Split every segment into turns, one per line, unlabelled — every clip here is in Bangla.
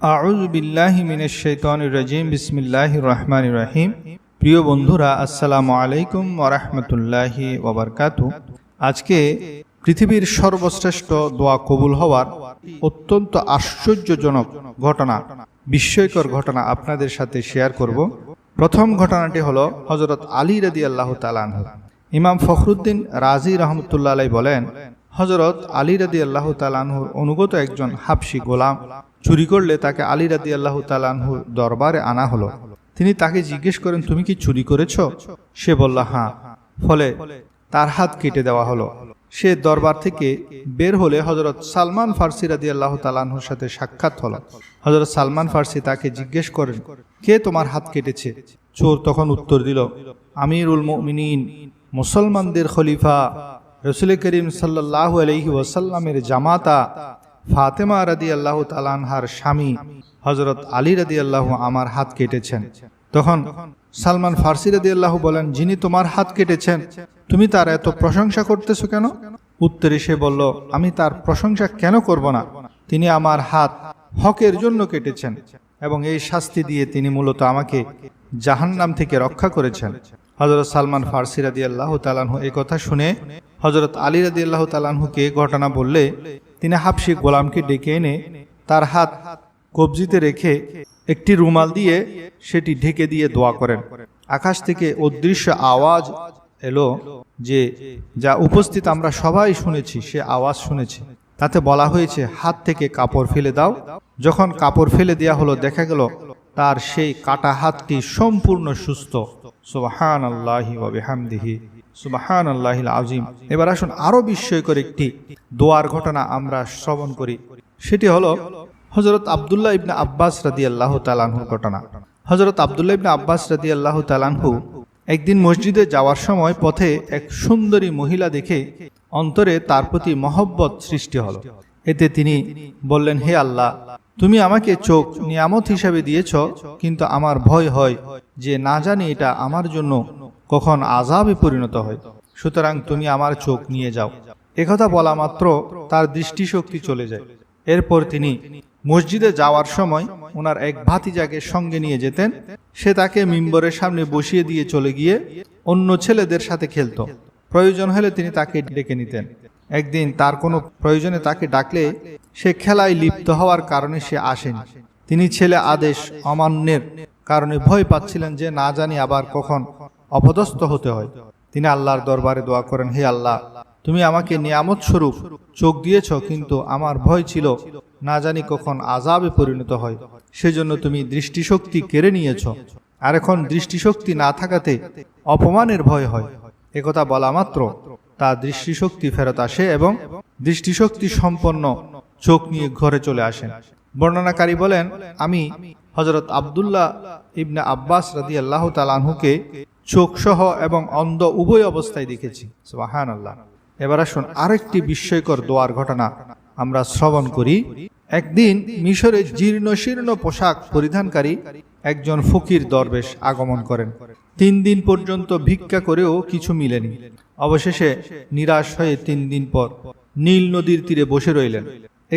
আউজ বিল্লাহি মিনের শৈতানির রাজিম বিসমিল্লাহ রহমান রাহিম। প্রিয় বন্ধুরা, আসসালামু আলাইকুম ওরহমতুল্লাহি ওবরকাতু আজকে পৃথিবীর সর্বশ্রেষ্ঠ দোয়া কবুল হওয়ার অত্যন্ত আশ্চর্যজনক ঘটনা, বিস্ময়কর ঘটনা আপনাদের সাথে শেয়ার করব। প্রথম ঘটনাটি হলো হজরত আলী রাদি আল্লাহ তালান ইমাম ফখরুদ্দিন রাজি রহমতুল্লাহ বলেন হজরত আলী রাদি আল্লাহ তালানহুর অনুগত একজন হাফসি গোলাম চুরি করলে তাকে আলী রাদি আল্লাহ তালানহুর দরবারে আনা হলো। তিনি তাকে জিজ্ঞেস করেন, তুমি কি চুরি করেছ? সে বলল হ্যাঁ। ফলে তার হাত কেটে দেওয়া হলো। সে দরবার থেকে বের হলে হজরত সালমান ফার্সি রাদি আল্লাহ তালানহুর সাথে সাক্ষাৎ হলো। হজরত সালমান ফার্সি তাকে জিজ্ঞেস করেন, কে তোমার হাত কেটেছে? চোর তখন উত্তর দিল, আমিরুল মুমিনিন, মুসলমানদের খলিফা। রসুল করিম সাল্লাহ আলহি ওয়াসাল্লামের জামাতা ফাতেমা রাদি আল্লাহ তালানহার স্বামী হজরত আলী রাদি আল্লাহ আমার হাত কেটেছেন। তখন সালমান ফার্সি রাদি আল্লাহ বলেন, যিনি তোমার হাত কেটেছেন, তুমি তার এত প্রশংসা করতেছো কেন? উত্তরে সে বলল, আমি তার প্রশংসা কেন করব না? তিনি আমার হাত হকের জন্য কেটেছেন এবং এই শাস্তি দিয়ে তিনি মূলত আমাকে জাহান্নাম থেকে রক্ষা করেছেন। হজরত সালমান ফার্সি রাদি আল্লাহ তালানহু এই কথা শুনে হজরত আলী রাদি আল্লাহ তালানহুকে ঘটনা বললে, তিনি হাফসি গোলামকে ডেকে এনে তার হাত কবজিতে রেখে একটি রুমাল দিয়ে সেটি ঢেকে দিয়ে দোয়া করেন। আকাশ থেকে অদৃশ্য আওয়াজ এলো যে, যা উপস্থিত আমরা সবাই শুনেছি, সে আওয়াজ শুনেছি। তাতে বলা হয়েছে, হাত থেকে কাপড় ফেলে দাও। যখন কাপড় ফেলে দেওয়া হলো, দেখা গেল তার সেই কাটা হাতটি সম্পূর্ণ সুস্থ। সুবাহান আল্লাহি ওয়াবিহামদিহি সুবাহান আল্লাহিল আজিম এবার আসুন আরও বিস্ময়কর একটি দোয়ার ঘটনা আমরা শ্রবণ করি। সেটি হলো হজরত আবদুল্লাহ ইবনে আব্বাস রাদি আল্লাহ তালানহুর ঘটনা। হজরত আবদুল্লাহ ইবনে আব্বাস রাদি আল্লাহ তালানহু একদিন মসজিদে যাওয়ার সময় পথে এক সুন্দরী মহিলা দেখে অন্তরে তার প্রতি মহব্বত সৃষ্টি হলো। এতে তিনি বললেন, হে আল্লাহ, তুমি আমাকে চোখ নিয়ামত হিসাবে দিয়েছ, কিন্তু আমার ভয় হয় যে না জানি এটা আমার জন্য কখন আজাবে পরিণত হয়। সুতরাং তুমি আমার চোখ নিয়ে যাও। একথা বলা মাত্র তার দৃষ্টিশক্তি চলে যায়। এরপর তিনি মসজিদে যাওয়ার সময় ওনার এক ভাতিজাকে সঙ্গে নিয়ে যেতেন। সে তাকে মিম্বরের সামনে বসিয়ে দিয়ে চলে গিয়ে অন্য ছেলেদের সাথে খেলতো। প্রয়োজন হলে তিনি তাকে ডেকে নিতেন। একদিন তার কোনো প্রয়োজনে তাকে ডাকলে সে খেলায় লিপ্ত হওয়ার কারণে সে আসেনি। তিনি ছেলে আদেশ অমান্যের কারণে ভয় পাচ্ছিলেন যে না জানি আবার কখন অপদস্থ হতে হয়। তিনি আল্লাহর দরবারে দোয়া করেন, হে আল্লাহ, তুমি আমাকে নিয়ামত স্বরূপ চোখ দিয়েছ, কিন্তু আমার ভয় ছিল না জানি কখন আজাবে পরিণত হয়। সেজন্য তুমি দৃষ্টিশক্তি কেড়ে নিয়েছ। আর এখন দৃষ্টিশক্তি না থাকাতে অপমানের ভয় হয়। একথা বলা মাত্র। তা দৃষ্টিশক্তি ফেরত আসে এবং দৃষ্টিশক্তি সম্পন্ন চোখ নিয়ে ঘরে চলে আসেন। বর্ণনাকারী বলেন, আমি হজরত আবদুল্লাহ ইবনে আব্বাস রাদি আল্লাহ তালাহুকে চোখ সহ এবং অন্ধ উভয় অবস্থায় দেখেছি। সুবাহান আল্লাহ এবার আসুন আরেকটি বিস্ময়কর দোয়ার ঘটনা আমরা শ্রবণ করি। একদিন মিশরের জীর্ণ শীর্ণ পোশাক পরিধানকারী একজন ফকির দরবেশ আগমন করেন। তিন দিন পর্যন্ত ভিক্ষা করেও কিছু মিলেনি। অবশেষে নিরাশ হয়ে তিন দিন পর নীল নদীর তীরে বসে রইলেন।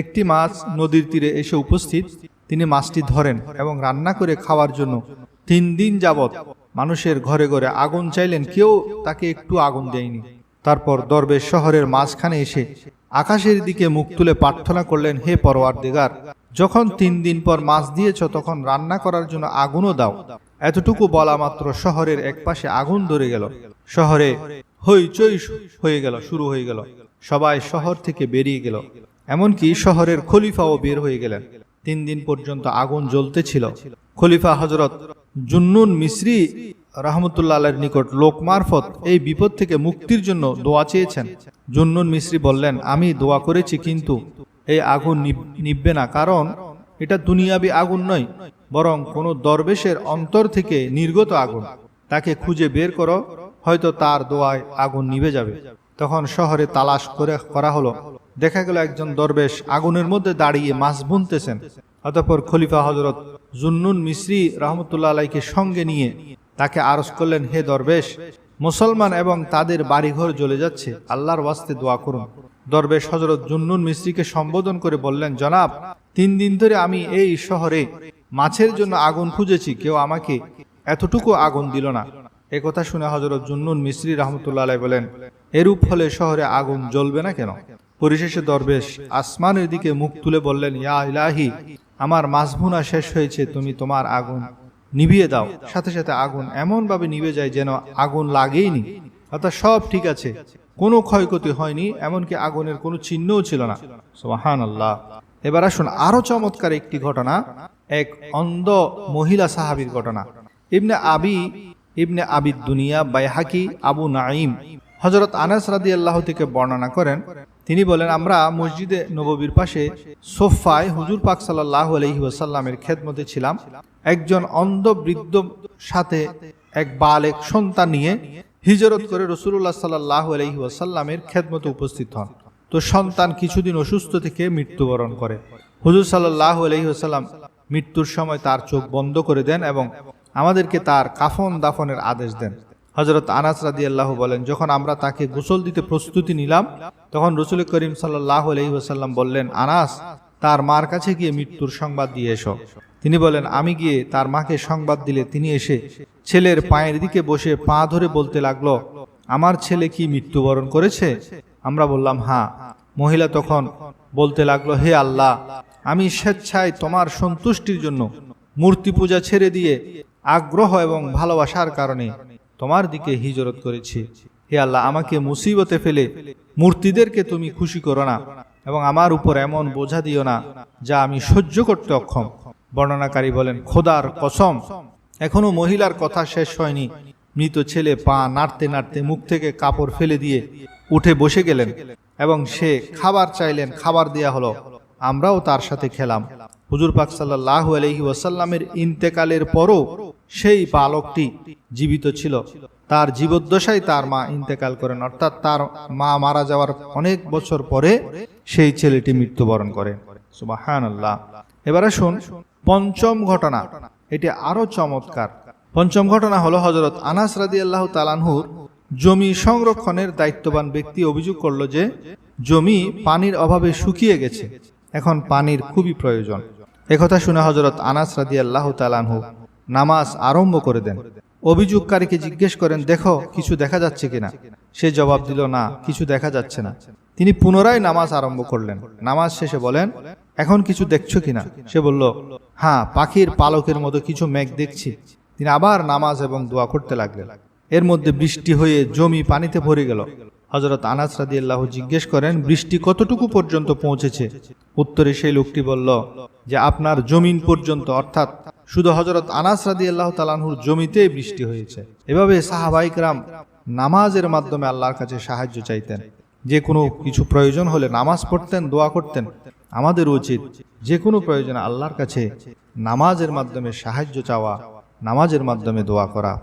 একটি মাছ নদীর তীরে এসে উপস্থিত তিনি মাছটি ধরেন এবং রান্না করে খাওয়ার জন্য তিন দিন যাবৎ মানুষের ঘরে ঘরে আগুন চাইলেন, কেউ তাকে একটু আগুন দেয়নি। তারপর দরবেশ শহরের মাঝখানে এসে আকাশের দিকে মুখ তুলে প্রার্থনা করলেন, হে পরোয়ার দিগার যখন তিন দিন পর মাছ দিয়েছ, তখন রান্না করার জন্য আগুনও দাও। এতটুকু বলা মাত্র শহরের এক পাশে আগুন ধরে গেল। শহরে হই হইচই হয়ে গেল, শুরু হয়ে গেল। সবাই শহর থেকে বেরিয়ে গেল। এমনকি শহরের খলিফাও বের হয়ে গেলেন। তিন দিন পর্যন্ত আগুন জ্বলতে ছিল খলিফা হজরত জুন্নুন মিশ্রি রহমতুল্লাহ নিকট লোক মারফত এই বিপদ থেকে মুক্তির জন্য দোয়া চেয়েছেন। জুন্নুন মিশ্রি বললেন, আমি দোয়া করেছি, কিন্তু এই আগুন নিববে না, কারণ এটা দুনিয়াবি আগুন নয়, বরং কোনো দরবেশের অন্তর থেকে নির্গত আগুন। তাকে খুঁজে বের করো, হয়তো তার দোয়ায় আগুন নিভে যাবে। তখন শহরে তালাশ করে করা হলো। দেখা গেল একজন দরবেশ আগুনের মধ্যে দাঁড়িয়ে মাছ বুনতেছেন। অতঃপর খলিফা হজরত জুন্নুন মিশ্রি রহমতুল্লাহ আলাইকে সঙ্গে নিয়ে তাকে আরজ করলেন, হে দরবেশ, মুসলমান এবং তাদের বাড়িঘর জ্বলে যাচ্ছে, আল্লাহর ওয়াস্তে দোয়া করুন। দরবেশ হজরত জুন্নুন মিস্ত্রিকে সম্বোধন করে বললেন, জনাব, তিন দিন ধরে আমি এই শহরে মাছের জন্য আগুন খুঁজেছি কেউ আমাকে এতটুকু আগুন দিল না। এ কথা শুনে হজরত জুন্নুন মিস্ত্রি রহমতুল্লাহ আলাই বলেন, এরূপ হলে শহরে আগুন জ্বলবে না কেন? পরিশেষে দরবেশ আসমানের দিকে মুখ তুলে বললেন, ইয়া ইলাহি, আমার মাছভুনা শেষ হয়েছে, তুমি তোমার আগুন নিভিয়ে দাও। সাথে সাথে আগুন এমনভাবে নিভে যায় যেন আগুন লাগেইনি। অর্থাৎ সব ঠিক আছে, কোনো ক্ষয়ক্ষতি হয়নি, এমনকি আগুনের কোনো চিহ্নও ছিল না। সোহান আল্লাহ এবার আসুন আরও চমৎকার একটি ঘটনা, এক অন্ধ মহিলা সাহাবীর ঘটনা। ইবনে আবি, ইবনে আবিদ দুনিয়া বাইহাকি, আবু নাইম হজরত আনাস রাদি আল্লাহ থেকে বর্ণনা করেন তিনি বলেন, আমরা মসজিদে নববীর পাশে সোফায় হুজুর পাক সাল্লাহ আলহি ওয়াসাল্লামের খেদমতে ছিলাম। একজন অন্ধ বৃদ্ধ সাথে এক বালেক সন্তান নিয়ে হিজরত করে রসুল্লাহ সাল্লাহ আলহি ওয়াসাল্লামের খেদমতে উপস্থিত হন। তো সন্তান কিছুদিন অসুস্থ থেকে মৃত্যুবরণ করে। হুজুর সাল্লাহ আলহি মৃত্যুর সময় তার চোখ বন্ধ করে দেন এবং আমাদেরকে তার কাফন দাফনের আদেশ দেন। হজরত আনাস রাদি আল্লাহ বলেন, যখন আমরা তাকে গোসল দিতে প্রস্তুতি নিলাম, তখন রসুল করিম সাল্লাহ আলহি ওসাল্লাম বললেন, আনাস, তার মার কাছে গিয়ে মৃত্যুর সংবাদ দিয়ে এসো। তিনি বলেন, আমি গিয়ে তার মাকে সংবাদ দিলে তিনি এসে ছেলের পায়ের দিকে বসে পা ধরে বলতে লাগল, আমার ছেলে কি মৃত্যুবরণ করেছে আমরা বললাম হ্যাঁ। মহিলা তখন বলতে লাগল, হে আল্লাহ, আমি স্বেচ্ছায় তোমার সন্তুষ্টির জন্য মূর্তি পূজা ছেড়ে দিয়ে আগ্রহ এবং ভালোবাসার কারণে তোমার দিকে হিজরত করেছি। হে আল্লাহ, আমাকে মুসিবতে ফেলে মূর্তিদেরকে তুমি খুশি করো না এবং আমার উপর এমন বোঝা দিও না যা আমি সহ্য করতে অক্ষম। বর্ণনাকারী বলেন, খোদার কসম, এখনও মহিলার কথা শেষ হয়নি। মৃত ছেলে পা নাড়তে নাড়তে মুখ থেকে কাপড় ফেলে দিয়ে উঠে বসে গেলেন এবং সে খাবার চাইলেন, খাবার দেয়া হলো। আমরাও তার সাথে খেলাম। হুজুর পাক সাল্লাহ আলহি ওয়াসাল্লামের ইন্তেকালের পরও সেই বালকটি জীবিত ছিল। তার জীবদ্দশায় তার মা ইন্তেকাল করেন। অর্থাৎ তার মা মারা যাওয়ার অনেক বছর পরে সেই ছেলেটি মৃত্যুবরণ করে। সুবাহান এবার আসুন পঞ্চম ঘটনা। এটি আরও চমৎকার। পঞ্চম ঘটনা হলো হজরত আনাস রাদি আল্লাহ তালানহুর জমি সংরক্ষণের দায়িত্ববান ব্যক্তি অভিযোগ করল যে জমি পানির অভাবে শুকিয়ে গেছে। এখন পানির খুবই প্রয়োজন। একথা শুনে হজরত আনাস রাদি আল্লাহ তালানহু নামাজ আরম্ভ করে দেন। অভিযোগকারীকে জিজ্ঞেস করেন, দেখো, কিছু দেখা যাচ্ছে কিনা? সে জবাব দিল, না, কিছু দেখা যাচ্ছে না। তিনি পুনরায় নামাজ আরম্ভ করলেন। নামাজ শেষে বলেন, এখন কিছু দেখছ কিনা? সে বলল হ্যাঁ পাখির পালকের মতো কিছু মেঘ দেখছি। তিনি আবার নামাজ এবং দোয়া করতে লাগলেন। এর মধ্যে বৃষ্টি হয়ে জমি পানিতে ভরে গেল। হজরত আনাস রাদি আল্লাহ জিজ্ঞেস করেন, বৃষ্টি কতটুকু পর্যন্ত পৌঁছেছে? উত্তরে সেই লোকটি বলল, যে আপনার জমিন পর্যন্ত, অর্থাৎ শুধু হজরত আনাস রাদি আল্লাহ তালানহুর জমিতে বৃষ্টি হয়েছে। এভাবে সাহাবাইকরাম নামাজের মাধ্যমে আল্লাহর কাছে সাহায্য চাইতেন। যে কোনো কিছু প্রয়োজন হলে নামাজ পড়তেন, দোয়া করতেন। আমাদের উচিত যে কোনো প্রয়োজনে আল্লাহর কাছে নামাজের মাধ্যমে সাহায্য চাওয়া, নামাজের মাধ্যমে দোয়া করা।